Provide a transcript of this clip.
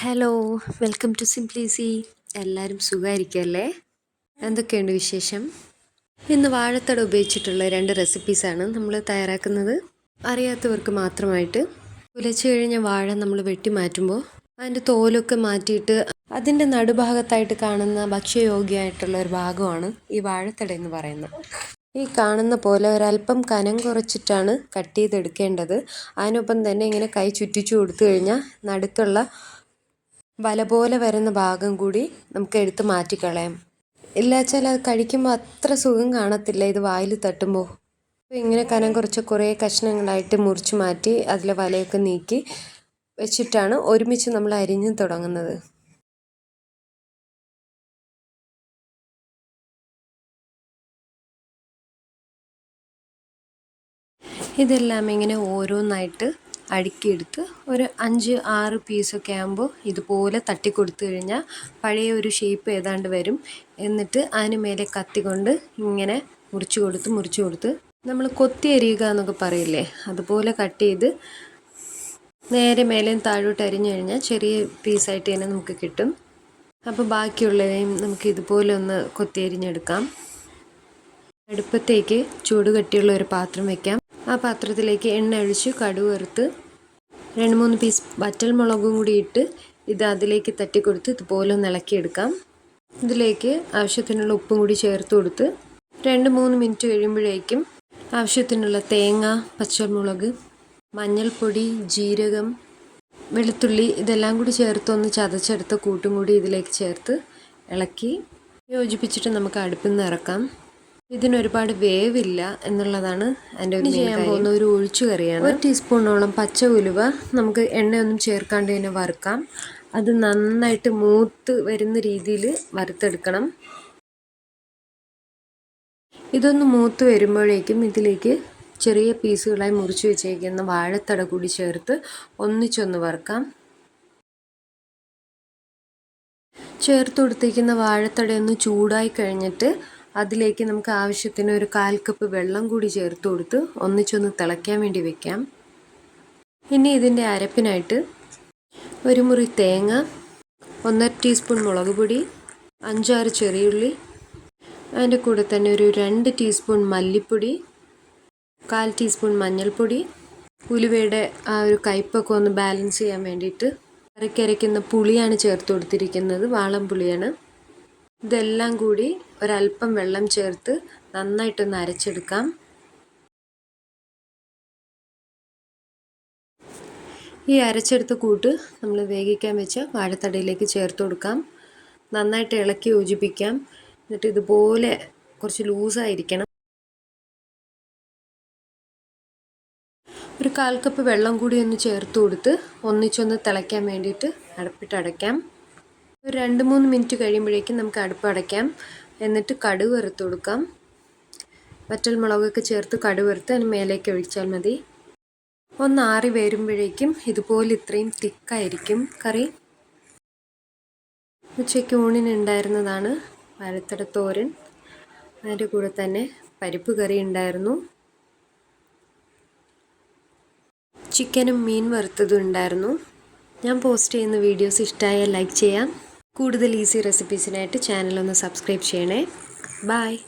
Hello welcome to സിംപ്ലീസി എല്ലാവരും സുഖമായിരിക്കല്ലേ എന്തൊക്കെയുണ്ട് വിശേഷം? ഇന്ന് വാഴത്തട ഉപയോഗിച്ചിട്ടുള്ള രണ്ട് റെസിപ്പീസാണ് നമ്മൾ തയ്യാറാക്കുന്നത്. അറിയാത്തവർക്ക് മാത്രമായിട്ട്. കുലച്ചു കഴിഞ്ഞ വാഴ നമ്മൾ വെട്ടി മാറ്റുമ്പോൾ അതിന്റെ തോലൊക്കെ മാറ്റിയിട്ട് അതിന്റെ നടുഭാഗത്തായിട്ട് കാണുന്ന ഭക്ഷ്യയോഗ്യമായിട്ടുള്ള ഒരു ഭാഗമാണ് ഈ വാഴത്തട എന്ന് പറയുന്നത്. ഈ കാണുന്ന പോലെ ഒരല്പം കനം കുറച്ചിട്ടാണ് കട്ട് ചെയ്തെടുക്കേണ്ടത്. അതിനൊപ്പം തന്നെ ഇങ്ങനെ കൈ ചുറ്റിച്ചു കൊടുത്തു കഴിഞ്ഞാൽ നടുക്കുള്ള വല പോലെ വരുന്ന ഭാഗം കൂടി നമുക്ക് എടുത്ത് മാറ്റിക്കളയാം. ഇല്ലാച്ചാൽ അത് കഴിക്കുമ്പോൾ അത്ര സുഖം കാണത്തില്ല. ഇത് വായിൽ തട്ടുമ്പോൾ. ഇങ്ങനെ കനം കുറച്ച് കുറേ കഷ്ണങ്ങളായിട്ട് മുറിച്ച് മാറ്റി അതിലെ വലയൊക്കെ നീക്കി വെച്ചിട്ടാണ് ഒരുമിച്ച് നമ്മൾ അരിഞ്ഞ് തുടങ്ങുന്നത്. ഇതെല്ലാം ഇങ്ങനെ ഓരോന്നായിട്ട് അടുക്കിയെടുത്ത് ഒരു അഞ്ച് ആറ് പീസൊക്കെ ആകുമ്പോൾ ഇതുപോലെ തട്ടി കൊടുത്തു കഴിഞ്ഞാൽ പഴയ ഒരു ഷേപ്പ് ഏതാണ്ട് വരും. എന്നിട്ട് അതിന് മേലെ കത്തി കൊണ്ട് ഇങ്ങനെ മുറിച്ചു കൊടുത്ത് മുറിച്ചു കൊടുത്ത് നമ്മൾ കൊത്തി എരിയുക എന്നൊക്കെ പറയില്ലേ? അതുപോലെ കട്ട് ചെയ്ത് നേരെ മേലെയും താഴോട്ട് അരിഞ്ഞു കഴിഞ്ഞാൽ ചെറിയ പീസായിട്ട് തന്നെ നമുക്ക് കിട്ടും. അപ്പോൾ ബാക്കിയുള്ളവയും നമുക്ക് ഇതുപോലെ ഒന്ന് കൊത്തി അരിഞ്ഞെടുക്കാം. അടുപ്പത്തേക്ക് ചൂട് കട്ടിയുള്ള ഒരു പാത്രം വയ്ക്കാം ആ പാത്രത്തിലേക്ക് എണ്ണ ഒഴിച്ച് കടുക് വറുത്ത് രണ്ട് മൂന്ന് പീസ് വറ്റൽ മുളകും കൂടി ഇട്ട് ഇത് അതിലേക്ക് തട്ടിക്കൊടുത്ത് ഇതുപോലെ ഒന്ന് ഇളക്കിയെടുക്കാം. ഇതിലേക്ക് ആവശ്യത്തിനുള്ള ഉപ്പും കൂടി ചേർത്ത് കൊടുത്ത് രണ്ട് മൂന്ന് മിനിറ്റ് കഴിയുമ്പോഴേക്കും ആവശ്യത്തിനുള്ള തേങ്ങ പച്ചമുളക് മഞ്ഞൾപ്പൊടി ജീരകം വെളുത്തുള്ളി ഇതെല്ലാം കൂടി ചേർത്ത് ഒന്ന് ചതച്ചെടുത്ത കൂട്ടും കൂടി ഇതിലേക്ക് ചേർത്ത് ഇളക്കി. യോജിപ്പിച്ചിട്ട് നമുക്ക് അടുപ്പിൽ നിന്ന് ഇറക്കാം. ഇതിനൊരുപാട് വേവില്ല എന്നുള്ളതാണ് എന്റെ ഒരു ചെയ്യാൻ പോകുന്ന ഒരു ഒഴിച്ചു കറിയാണ്. ഒരു ടീസ്പൂണോളം പച്ച ഉലുവ. നമുക്ക് എണ്ണയൊന്നും ചേർക്കാണ്ട് തന്നെ വറുക്കാം. അത് നന്നായിട്ട് മൂത്ത് വരുന്ന രീതിയിൽ വറുത്തെടുക്കണം. ഇതൊന്ന് മൂത്ത് വരുമ്പോഴേക്കും ഇതിലേക്ക് ചെറിയ പീസുകളായി മുറിച്ച് വെച്ചേക്കുന്ന വാഴത്തട കൂടി ചേർത്ത് ഒന്നിച്ചൊന്ന് വറുക്കാം. ചേർത്ത് കൊടുത്തേക്കുന്ന വാഴത്തടയൊന്ന് ചൂടായി കഴിഞ്ഞിട്ട് അതിലേക്ക് നമുക്ക് ആവശ്യത്തിന് ഒരു കാൽ കപ്പ് വെള്ളം കൂടി ചേർത്ത് കൊടുത്ത് ഒന്നിച്ചൊന്ന് തിളയ്ക്കാൻ വേണ്ടി വെക്കാം. ഇനി ഇതിന്റെ അരപ്പിനായിട്ട് ഒരു മുറി തേങ്ങ ഒന്നര ടീസ്പൂൺ മുളക് പൊടി അഞ്ചാറ് ചെറിയുള്ളി അതിന്റെ കൂടെ തന്നെ ഒരു രണ്ട് ടീസ്പൂൺ മല്ലിപ്പൊടി കാൽ ടീസ്പൂൺ മഞ്ഞൾപ്പൊടി ഉലുവയുടെ ആ ഒരു കയ്പ്പൊക്കെ ഒന്ന് ബാലൻസ് ചെയ്യാൻ വേണ്ടിയിട്ട് അരക്കരയ്ക്കുന്ന പുളിയാണ് ചേർത്ത് കൊടുത്തിരിക്കുന്നത് വാളം പുളിയാണ്. ഇതെല്ലാം കൂടി ഒരല്പം വെള്ളം ചേർത്ത് നന്നായിട്ടൊന്ന് അരച്ചെടുക്കാം. ഈ അരച്ചെടുത്ത കൂട്ട് നമ്മൾ വേവിക്കാൻ വെച്ച വാഴത്തടയിലേക്ക് ചേർത്ത് കൊടുക്കാം. നന്നായിട്ട് ഇളക്കി യോജിപ്പിക്കാം. എന്നിട്ട് ഇതുപോലെ കുറച്ച് ലൂസായിരിക്കണം. ഒരു കാൽ കപ്പ് വെള്ളം കൂടി ഒന്ന് ചേർത്ത് കൊടുത്ത് ഒന്നിച്ചൊന്ന് തിളയ്ക്കാൻ വേണ്ടിയിട്ട് അടുപ്പിട്ട് അടയ്ക്കാം. ഒരു രണ്ട് മൂന്ന് മിനിറ്റ് കഴിയുമ്പോഴേക്കും നമുക്ക് അടുപ്പ് അടയ്ക്കാം. എന്നിട്ട് കടുക് വറുത്ത് കൊടുക്കാം. വറ്റൽ മുളകൊക്കെ ചേർത്ത് കടു വറുത്ത് അതിന് മേലേക്ക് ഒഴിച്ചാൽ മതി. ഒന്ന് ആറി വരുമ്പോഴേക്കും ഇതുപോലെ ഇത്രയും തിക്കായിരിക്കും കറി. ഉച്ചയ്ക്ക് ഊണിനുണ്ടായിരുന്നതാണ് വരത്തട തോരൻ. അതിന്റെ കൂടെ തന്നെ പരിപ്പ് കറി ഉണ്ടായിരുന്നു. ചിക്കനും മീൻ വറുത്തതും ഉണ്ടായിരുന്നു. ഞാൻ പോസ്റ്റ് ചെയ്യുന്ന വീഡിയോസ് ഇഷ്ടമായാൽ ലൈക്ക് ചെയ്യാം. കൂടുതൽ ഈസി റെസിപ്പീസിനായിട്ട് ചാനൽ ഒന്ന് സബ്സ്ക്രൈബ് ചെയ്യണേ. ബായ്